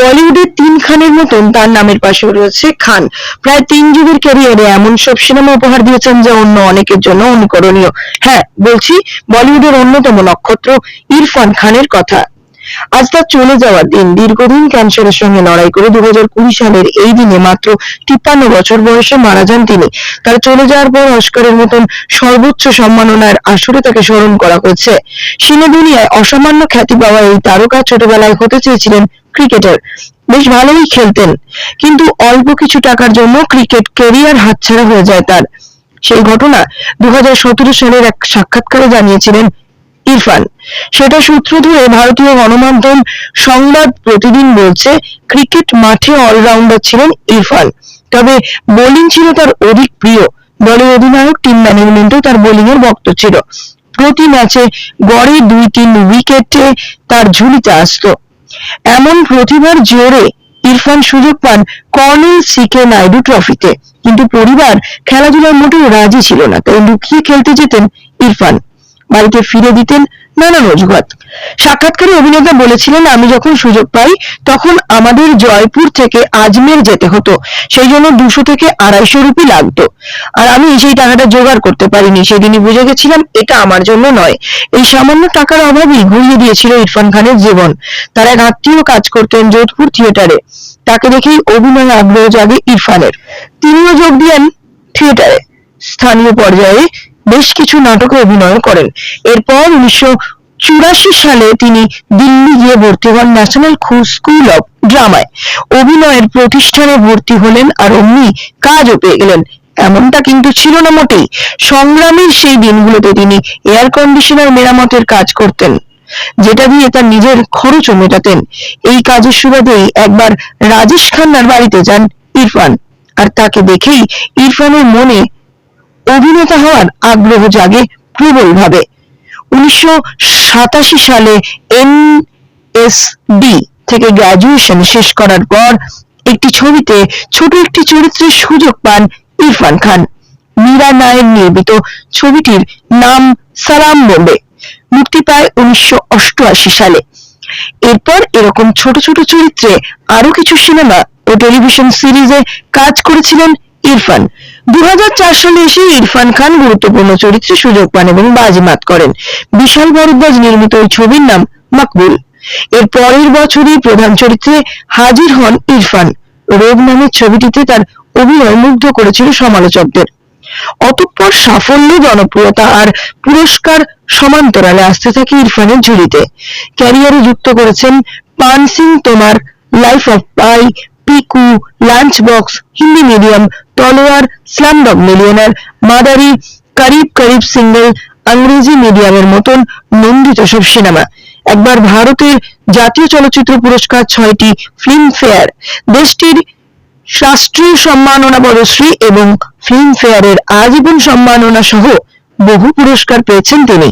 বলিউডের তিন খানের মতন তার নামের পাশে রয়েছে খান। প্রায় তিন যুগের ক্যারিয়ারে এমন সব সিনেমা উপহার দিয়েছেন যা অন্য অনেকের জন্য অনুকরণীয়। হ্যাঁ বলছি বলিউডের অন্যতম নক্ষত্র ইরফান খানের কথা। আজ তার চলে যাওয়ার দিন দীর্ঘদিন ক্যান্সারের সঙ্গে লড়াই করে দু কুড়ি সালের এই দিনে মাত্র তিপ্পান্ন বছর বয়সে মারা যান তিনি। তার চলে যাওয়ার পর অস্কারের মতন সর্বোচ্চ সম্মাননার আসরে তাকে স্মরণ করা হয়েছে। সিনে দুনিয়ায় অসামান্য খ্যাতি পাওয়া এই তারকা ছোটবেলায় হতে চেয়েছিলেন ক্রিকেটার। বেশ ভালোই খেলতেন, কিন্তু অল্প কিছু টাকার জন্য ক্রিকেট কেরিয়ার হাতছাড়া হয়ে যায় তার। সেই ঘটনা দু হাজার সতেরো সালের এক সাক্ষাৎকারে জানিয়েছিলেন ইরফান। সেটা সূত্র ধরে ভারতীয় গণমাধ্যম সংবাদ প্রতিদিন বলছে, ক্রিকেট মাঠে অলরাউন্ডার ছিলেন ইরফান। তবে বোলিং ছিল তার অধিক প্রিয়। দলের অধিনায়ক টিম ম্যানেজমেন্টও তার বোলিং এর ভক্ত ছিল। প্রতি ম্যাচে গড়ে দুই তিন উইকেটে তার ঝুলিতে আসতো। এমন প্রতিভার জোরে ইরফান সুযোগ পান কর্নেল সিকে নাইডু ট্রফিতে। কিন্তু পরিবার খেলাধুলার মোটেও রাজি ছিল না, তাই লুকিয়ে খেলতে যেতেন ইরফান। বাড়িতে ফিরে দিতেন নানান অজুহাত সাক্ষাৎকারে অভিনেতা বলেছিলেন, আমি যখন সুযোগ পাই, তখন আমাদের জয়পুর থেকে আজমের যেতে হতো। সেই জন্য দুশো থেকে আড়াইশো রুপি লাগতো। আর আমি সেই টাকাটা জোগাড় করতে পারিনি। সেদিনই বুঝে গেছিলাম, এটা আমার জন্য নয়। এই সামান্য টাকার অভাবই ঘুরিয়ে দিয়েছিল ইরফান খানের জীবন। তার এক আত্মীয় কাজ করতেন যোধপুর থিয়েটারে। তাকে দেখেই অভিনয়ে আগ্রহ জাগে ইরফানের। তিনিও যোগ দিয়েন থিয়েটারে। স্থানীয় পর্যায়ে বেশ কিছু নাটকে অভিনয় করেন। এরপর উনিশশো চুরাশি সালে তিনি দিল্লি গিয়ে ভর্তি হন ন্যাশনাল স্কুল অফ ড্রামায় অভিনয়ের প্রতিষ্ঠানে ভর্তি হলেন আর অমনি কাজও পেয়ে গেলেন। এমনটা কিন্তু ছিল না মোটেই। সংগ্রামের সেই দিনগুলোতে তিনি এয়ার কন্ডিশনার মেরামতের কাজ করতেন, যেটা দিয়ে তার নিজের খরচও মেটাতেন। এই কাজের সুবাদেই একবার রাজেশ খান্নার বাড়িতে যান ইরফান। আর তাকে দেখেই ইরফানের মনে অভিনেতা হওয়ার আগ্রহ জাগে প্রবলভাবে। উনিশশো সাতাশি সালে এনএসডি থেকে গ্রাজুয়েশন শেষ করার পর একটি ছবিতে ছোট একটি চরিত্রের সুযোগ পান ইরফান খান। মীরা নায়ের নির্মিত ছবিটির নাম সালাম বোম্বে। মুক্তি পায় উনিশশো অষ্টআশি সালে। এরপর এরকম ছোট ছোট চরিত্রে আরও কিছু সিনেমা ও টেলিভিশন সিরিজে কাজ করেছিলেন ইরফান। দু সালে এসে ইরফান খান গুরুত্বপূর্ণ চরিত্রে সুযোগ পান এবং বাজিমাত করেন। বিশাল ভরদ্বাজ নির্মিত ছবির নাম এর পরের বছরই প্রধান চরিত্রে হাজির হন ইরফান। রোগ নামের ছবিটিতে তার অভিনয় মুগ্ধ করেছিল সমালোচকদের। অতঃপর সাফল্য, জনপ্রিয়তা আর পুরস্কার সমান্তরালে আসতে থাকে ইরফানের ঝুলিতে। ক্যারিয়ারে যুক্ত করেছেন Paan Singh Tomar, life of pi Piku lunch box Hindi medium Talvar slumdog millionaire Madaari Karib Karib single ইংরেজি মিডিয়ামের মতন নন্দিত সব সিনেমা। একবার ভারতের জাতীয় চলচ্চিত্র পুরস্কার ছয়টি ফিল্ম ফেয়ার দেশটির রাষ্ট্রীয় সম্মাননা পদশ্রী এবং ফিল্ম ফেয়ারের আজীবন সম্মাননা সহ বহু পুরস্কার পেয়েছেন তিনি।